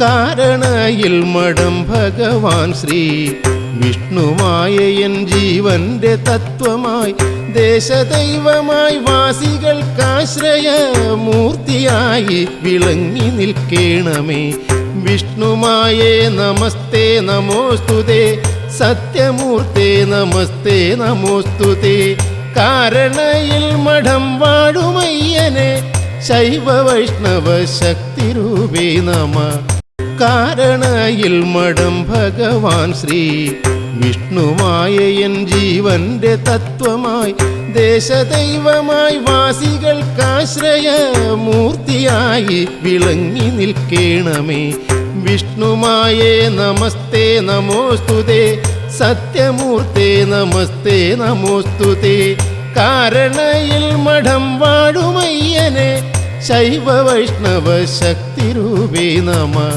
കാരണയിൽ മടം ഭഗവാൻ ശ്രീ വിഷ്ണുമായയൻ ജീവന്റെ തത്വമായി ദേശദൈവമായി വാസികൾക്കാശ്രയ മൂർത്തിയായി വിളങ്ങി നിൽക്കേണമേ. വിഷ്ണുമായേ നമസ്തേ നമോസ്തുതേ. സത്യമൂർത്തേ നമസ്തേ നമോസ്തുതേ. കാരണയിൽ മഠം വാഴുമയ്യനെ. ശൈവ വൈഷ്ണവ ശക്തിരൂപേ നമ. കാരണയിൽ മടം ഭഗവാൻ ശ്രീ വിഷ്ണുമായയൻ ജീവന്റെ തത്വമായി ദേശദൈവമായി വാസികൾക്കാശ്രയ മൂർത്തിയായി വിളങ്ങി നിൽക്കേണമേ. വിഷ്ണുമായേ നമസ്തേ നമോസ്തുതേ. സത്യമൂർത്തേ നമസ്തേ നമോസ്തുതേ. കാരണയിൽ മഠം വാഴുമയ്യനെ. ശൈവ വൈഷ്ണവ ശക്തിരൂപേ നമ.